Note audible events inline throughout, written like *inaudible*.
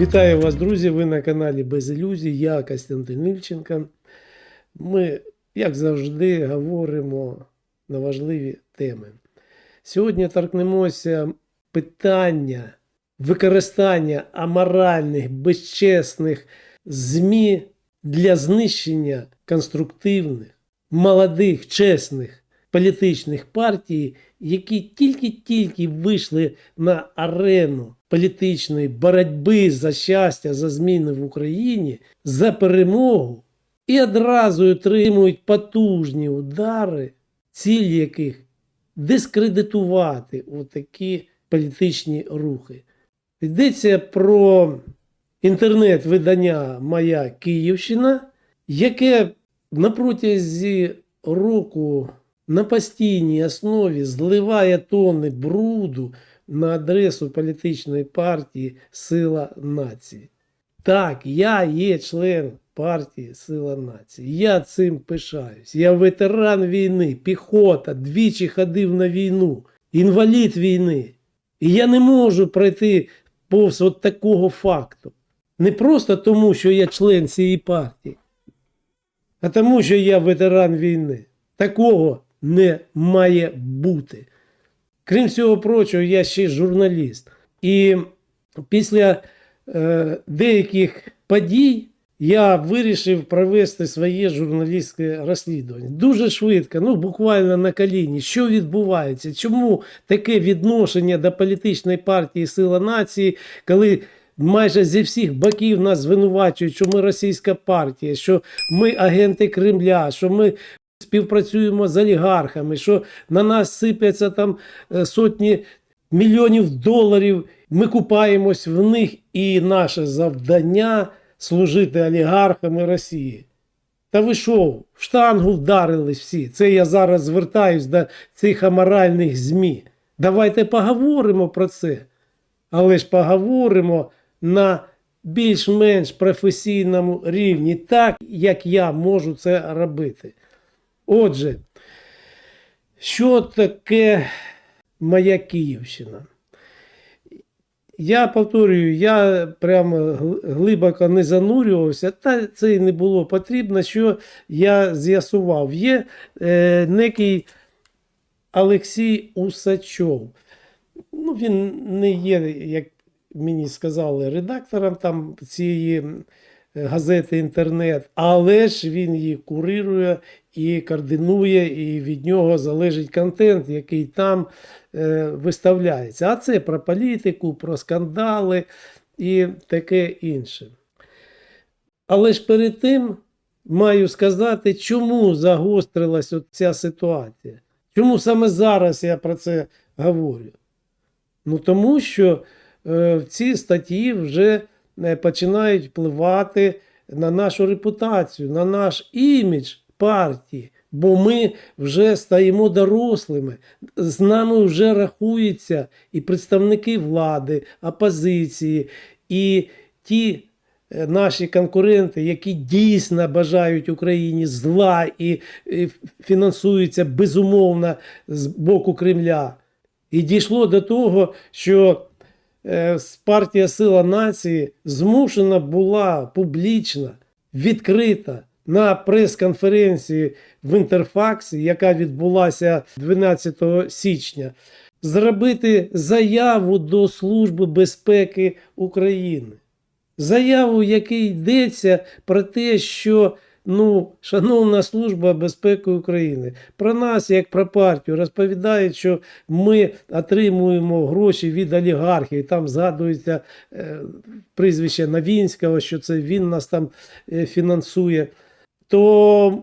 Вітаю вас, друзі! Ви на каналі Без ілюзій. Я Костянтин Ільченко. Ми, як завжди, говоримо на важливі теми. Сьогодні торкнемося питання використання аморальних, безчесних ЗМІ для знищення конструктивних, молодих, чесних політичних партій, які тільки-тільки вийшли на арену політичної боротьби за щастя, за зміни в Україні, за перемогу і одразу отримують потужні удари, ціль яких дискредитувати отакі політичні рухи. Йдеться про інтернет-видання Моя Київщина, яке на протязі року на постійній основі зливає тонни бруду на адресу політичної партії Сила нації. Так, я є член партії Сила нації. Я цим пишаюсь. Я ветеран війни, піхота, двічі ходив на війну, інвалід війни. І я не можу пройти повз от такого факту. Не просто тому, що я член цієї партії, а тому, що я ветеран війни. Такого не має бути. Крім всього прочого, я ще журналіст. І після е, деяких подій я вирішив провести своє журналістське розслідування. Дуже швидко, ну буквально на коліні. Що відбувається? Чому таке відношення до політичної партії Сила нації, коли майже зі всіх боків нас звинувачують, що ми російська партія, що ми агенти Кремля, що ми співпрацюємо з олігархами, що на нас сипляться там е, сотні мільйонів доларів. Ми купаємось в них, і наше завдання служити олігархами Росії. Та ви що, в штангу вдарились всі. Це я зараз звертаюсь до цих аморальних ЗМІ. Давайте поговоримо про це. Але ж поговоримо на більш-менш професійному рівні, так як я можу це робити. Отже, що таке моя Київщина? Я повторюю, я прямо глибоко не занурювався, та це і не було потрібно, що я з'ясував. Є е, некий Олексій Усачов. Ну, він не є, як мені сказали, редактором там цієї газети інтернет, але ж він її курирує і координує, і від нього залежить контент, який там е, виставляється. А це про політику, про скандали і таке інше. Але ж перед тим маю сказати, чому загострилась ця ситуація. Чому саме зараз я про це говорю? Ну тому що е, ці статті вже е, починають впливати на нашу репутацію, на наш імідж партії. Бо ми вже стаємо дорослими, з нами вже рахуються і представники влади, опозиції, і ті е, наші конкуренти, які дійсно бажають Україні зла і, фінансуються безумовно з боку Кремля. І дійшло до того, що е, партія Сила нації змушена була публічно, відкрита на прес-конференції в Інтерфаксі, яка відбулася 12 січня, зробити заяву до Служби безпеки України. Заяву, в якій йдеться про те, що ну, шановна служба безпеки України, про нас, як про партію, розповідають, що ми отримуємо гроші від олігархів. Там згадується е, прізвище Новінського, що це він нас там е, фінансує. То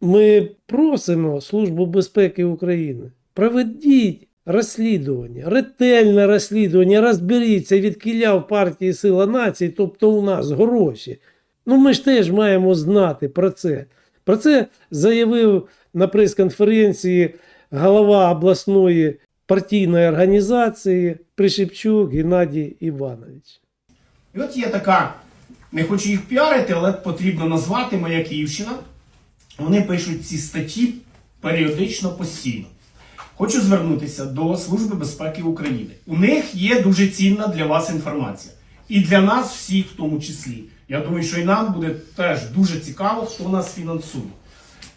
ми просимо Службу безпеки України, проведіть розслідування, ретельне розслідування, розберіться, від кіля в партії Сила нації, тобто у нас гроші. Ну, ми ж теж маємо знати про це. Про це заявив на прес-конференції голова обласної партійної організації Пришепчук Геннадій Іванович. І от є така, не хочу їх піарити, але потрібно назвати Моя Київщина. Вони пишуть ці статті періодично постійно. Хочу звернутися до Служби безпеки України. У них є дуже цінна для вас інформація. І для нас всіх в тому числі. Я думаю, що і нам буде теж дуже цікаво, хто нас фінансує.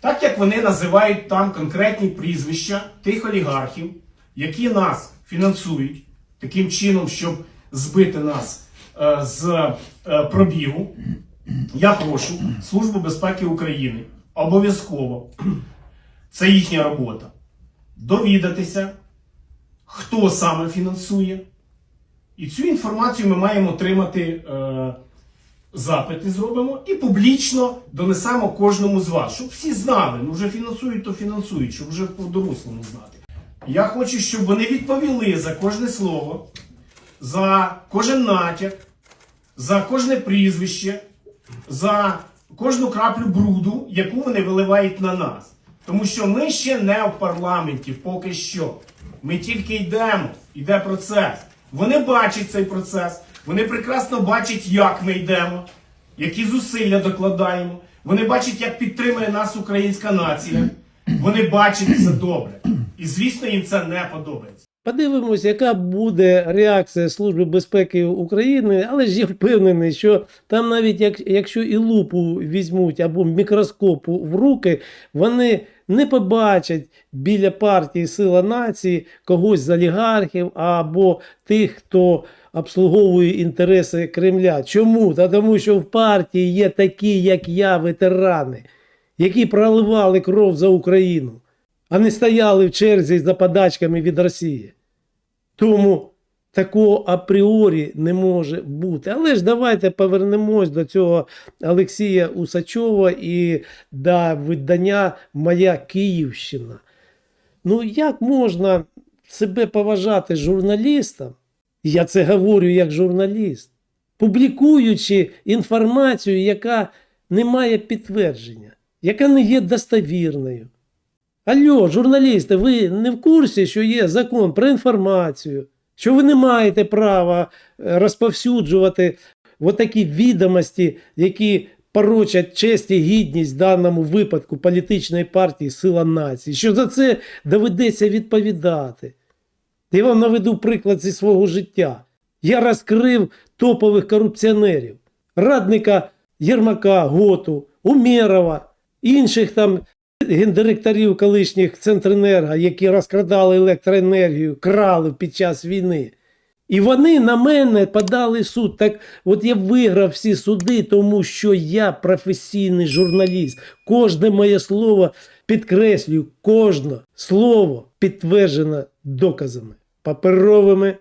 Так як вони називають там конкретні прізвища тих олігархів, які нас фінансують таким чином, щоб збити нас е, з е, пробігу, я прошу Службу безпеки України обов'язково, це їхня робота, довідатися, хто саме фінансує. І цю інформацію ми маємо отримати. Е, запити зробимо і публічно донесемо кожному з вас, щоб всі знали. Ну вже фінансують, то фінансують, щоб вже по-дорослому знати. Я хочу, щоб вони відповіли за кожне слово, за кожен натяк, за кожне прізвище, за кожну краплю бруду, яку вони виливають на нас. Тому що ми ще не в парламенті, поки що. Ми тільки йдемо, йде процес. Вони бачать цей процес, вони прекрасно бачать, як ми йдемо, які зусилля докладаємо. Вони бачать, як підтримує нас українська нація. Вони бачать це добре. І звісно, їм це не подобається. Подивимось, яка буде реакція Служби безпеки України, але ж я впевнений, що там навіть як, якщо і лупу візьмуть або мікроскоп в руки, вони не побачать біля партії Сила нації когось з олігархів або тих, хто обслуговує інтереси Кремля. Чому? Та тому, що в партії є такі, як я, ветерани, які проливали кров за Україну, а не стояли в черзі за подачками від Росії. Тому такого апріорі не може бути. Але ж давайте повернемось до цього Олексія Усачова і до видання Моя Київщина. Ну, як можна себе поважати журналістом? Я це говорю як журналіст, публікуючи інформацію, яка не має підтвердження, яка не є достовірною. Алло, журналісти, ви не в курсі, що є закон про інформацію, що ви не маєте права е, розповсюджувати отакі відомості, які порочать честь і гідність в даному випадку політичної партії Сила нації, що за це доведеться відповідати. Я вам наведу приклад зі свого життя. Я розкрив топових корупціонерів, радника Єрмака, Готу, Умєрова, інших там гендиректорів колишніх Центренерго, які розкрадали електроенергію, крали під час війни. І вони на мене подали суд. Так от я виграв всі суди, тому що я професійний журналіст. Кожне моє слово підкреслюю, кожне слово підтверджено доказами, паперовими,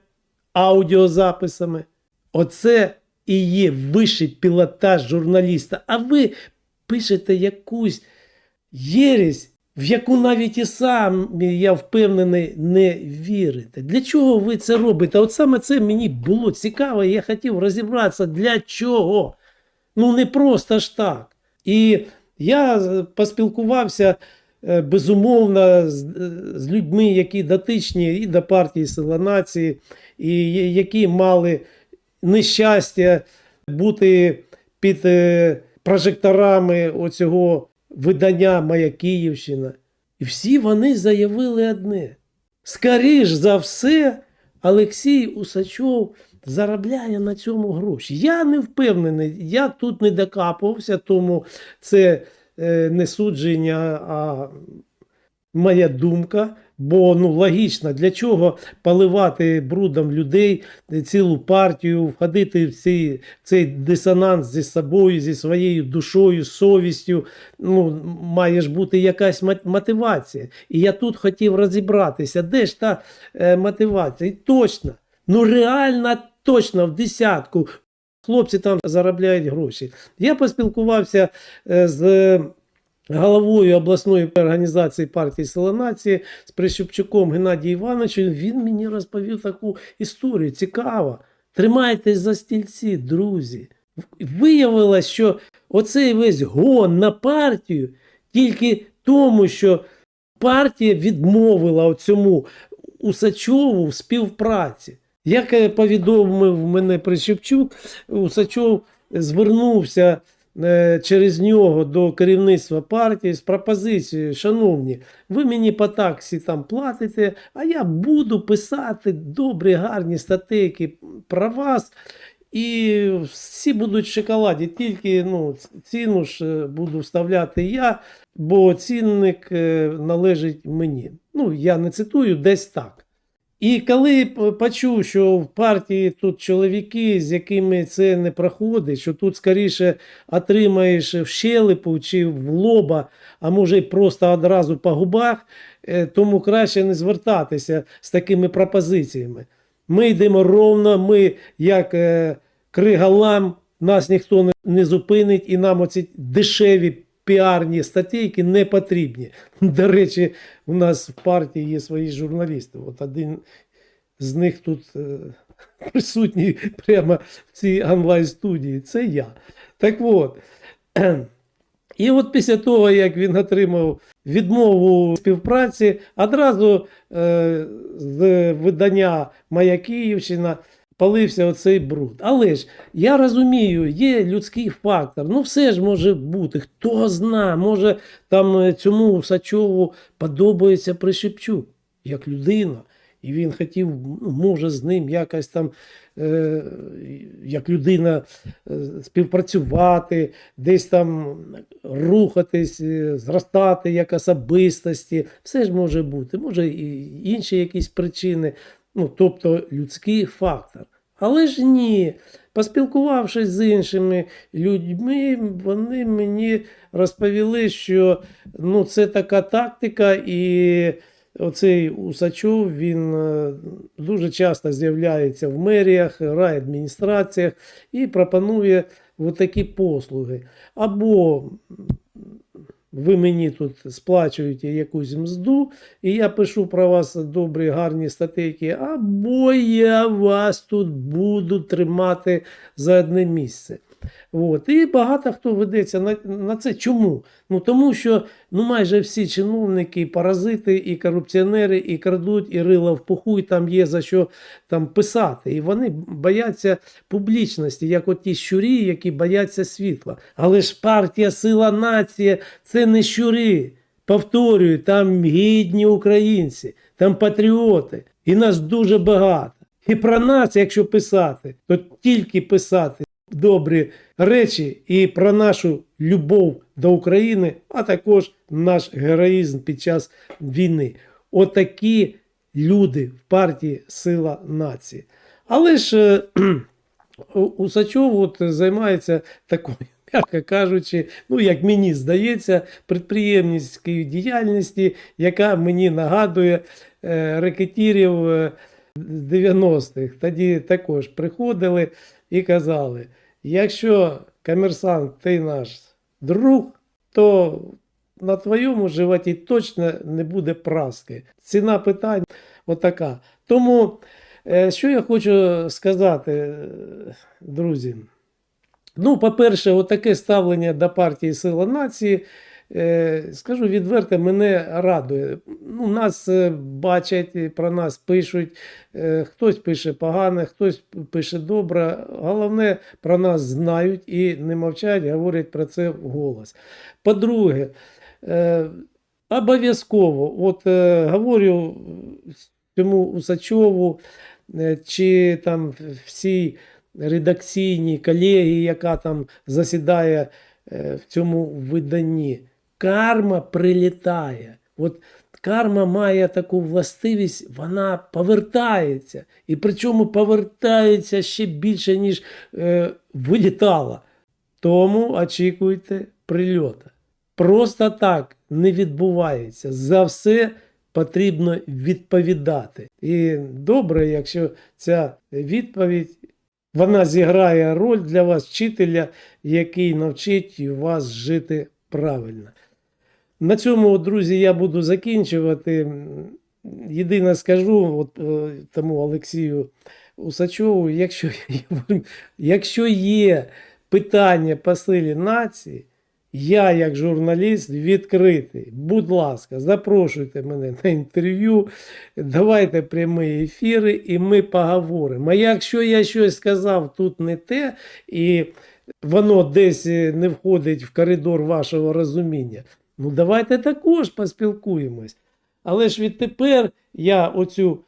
аудіозаписами. Оце і є вищий пілотаж журналіста. А ви пишете якусь єресь, в яку навіть і сам, я впевнений, не вірите. Для чого ви це робите? От саме це мені було цікаво, я хотів розібратися, для чого. Ну, не просто ж так. І я поспілкувався е, безумовно з, з людьми, які дотичні і до партії Сила нації, і які мали нещастя бути під е, прожекторами оцього видання Моя Київщина. І всі вони заявили одне: скоріш за все, Олексій Усачов заробляє на цьому гроші. Я не впевнений, я тут не докапувався, тому це е, не судження, а моя думка. Бо ну логічно, для чого поливати брудом людей цілу партію, входити в цей, цей дисонанс зі собою, зі своєю душою, совістю. Ну, має ж бути якась мотивація. І я тут хотів розібратися, де ж та е, мотивація? І точно, ну реально точно в десятку. Хлопці там заробляють гроші. Я поспілкувався е, з головою обласної організації партії Сила нації з Прищепчуком Геннадієм Івановичем. Він мені розповів таку історію. Цікаво. Тримайтесь за стільці, друзі. Виявилось, що оцей весь гон на партію тільки тому, що партія відмовила цьому Усачову в співпраці. Як повідомив мене Прищепчук, Усачов звернувся через нього до керівництва партії з пропозицією, шановні, ви мені по таксі там платите, а я буду писати добрі, гарні статейки про вас. І всі будуть в шоколаді, тільки ну, ціну ж е, буду вставляти я, бо цінник е, належить мені. Ну, я не цитую, десь так. І коли почув, що в партії тут чоловіки, з якими це не проходить, що тут скоріше отримаєш в щелепу чи в лоба, а може й просто одразу по губах, е, тому краще не звертатися з такими пропозиціями. Ми йдемо ровно, ми як е, кригалам, нас ніхто не, не зупинить, і нам оці дешеві піарні статейки не потрібні. *laughs* До речі, у нас в партії є свої журналісти. От один з них тут е, *laughs* присутній прямо в цій онлайн-студії. Це я. Так от. *clears throat* І от після того, як він отримав відмову співпраці, одразу е, з видання Моя Київщина палився оцей бруд. Але ж я розумію, є людський фактор. Ну, все ж може бути. Хто зна, може там е, цьому Усачову подобається Пришепчук як людина. І він хотів, ну, може, з ним якось там, е, як людина, е, співпрацювати, десь там рухатись, е, зростати як особистості. Все ж може бути. Може, і інші якісь причини, ну, тобто людський фактор. Але ж ні. Поспілкувавшись з іншими людьми, вони мені розповіли, що ну, це така тактика, і оцей Усачов він е, дуже часто з'являється в меріях, райадміністраціях і пропонує такі послуги. Або ви мені тут сплачуєте якусь мзду, і я пишу про вас добрі, гарні статейки, або я вас тут буду тримати за одне місце. От. І багато хто ведеться на, на це. Чому? Ну тому що ну, майже всі чиновники, паразити, і корупціонери, і крадуть, і рила в пуху, і там є за що там писати. І вони бояться публічності, як от ті щурі, які бояться світла. Але ж партія Сила нація це не щури. Повторюю, там гідні українці, там патріоти, і нас дуже багато. І про нас, якщо писати, то тільки писати добрі речі і про нашу любов до України, а також наш героїзм під час війни. Отакі люди в партії Сила нації. Але ж е, *clears throat* Усачов от займається такою, *laughs* м'яко кажучи, ну як мені здається, підприємницькою діяльності, яка мені нагадує е, рекетірів е, з 90-х. Тоді також приходили і казали: якщо комерсант ти наш друг, то на твоєму животі точно не буде праски. Ціна питань отака. Тому, е, що я хочу сказати, е, друзі. Ну, по-перше, отаке ставлення до партії Сила нації, е, скажу відверто, мене радує. Ну, нас е, бачать, про нас пишуть. Е, хтось пише погане, хтось пише добре. Головне, про нас знають і не мовчать, говорять про це вголос. По-друге, е, обов'язково, от говорю цьому Усачову, чи там всій редакційній колегії, яка там засідає е, в цьому виданні. Карма прилітає. От карма має таку властивість, вона повертається. І причому повертається ще більше, ніж е, вилітала. Тому очікуйте прильота. Просто так не відбувається. За все потрібно відповідати. І добре, якщо ця відповідь вона зіграє роль для вас, вчителя, який навчить вас жити правильно. На цьому, друзі, я буду закінчувати. Єдине скажу от, е, тому Олексію Усачову, якщо, *laughs* якщо є питання по силі нації, я, як журналіст, відкритий. Будь ласка, запрошуйте мене на інтерв'ю, давайте прямі ефіри, і ми поговоримо. А якщо я щось сказав тут не те, і воно десь не входить в коридор вашого розуміння, ну давайте також поспілкуємось. Але ж відтепер я оцю е,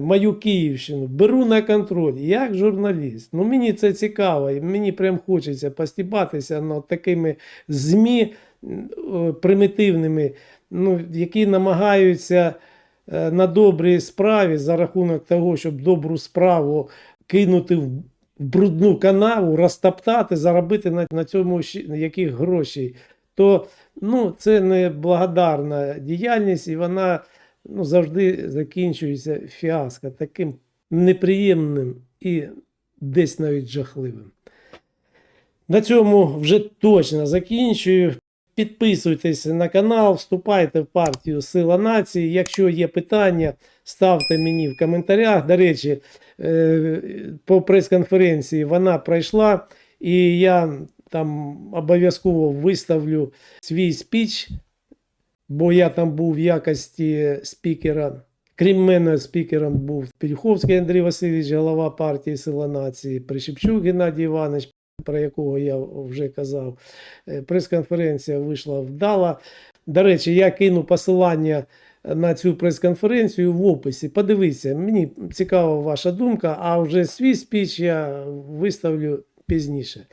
мою Київщину, беру на контроль як журналіст. Ну, мені це цікаво, і мені прям хочеться постібатися над такими ЗМІ е, примітивними, ну, які намагаються е, на добрій справі за рахунок того, щоб добру справу кинути в брудну канаву, розтоптати, заробити на, на цьому яких грошей, то ну, це благодарна діяльність, і вона ну, завжди закінчується фіаско, таким неприємним і десь навіть жахливим. На цьому вже точно закінчую. Підписуйтесь на канал, вступайте в партію Сила нації. Якщо є питання, ставте мені в коментарях. До речі, е, по прес-конференції вона пройшла, і я там обов'язково виставлю свій спіч, бо я там був в якості спікера. Крім мене, спікером був Пільховський Андрій Васильович, голова партії Сила нації, Прищепчук Геннадій Іванович, про якого я вже казав. Е, Прес-конференція вийшла вдала. До речі, я кину посилання на цю прес-конференцію в описі. Подивіться, мені цікава ваша думка, а вже свій спіч я виставлю пізніше.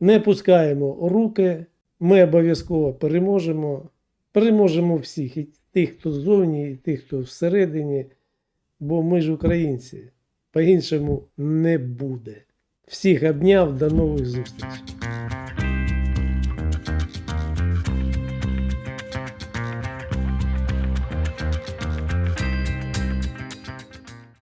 Не пускаємо руки, ми обов'язково переможемо. Переможемо всіх, і тих, хто ззовні, і тих, хто всередині, бо ми ж українці. По-іншому не буде. Всіх обняв, до нових зустрічей.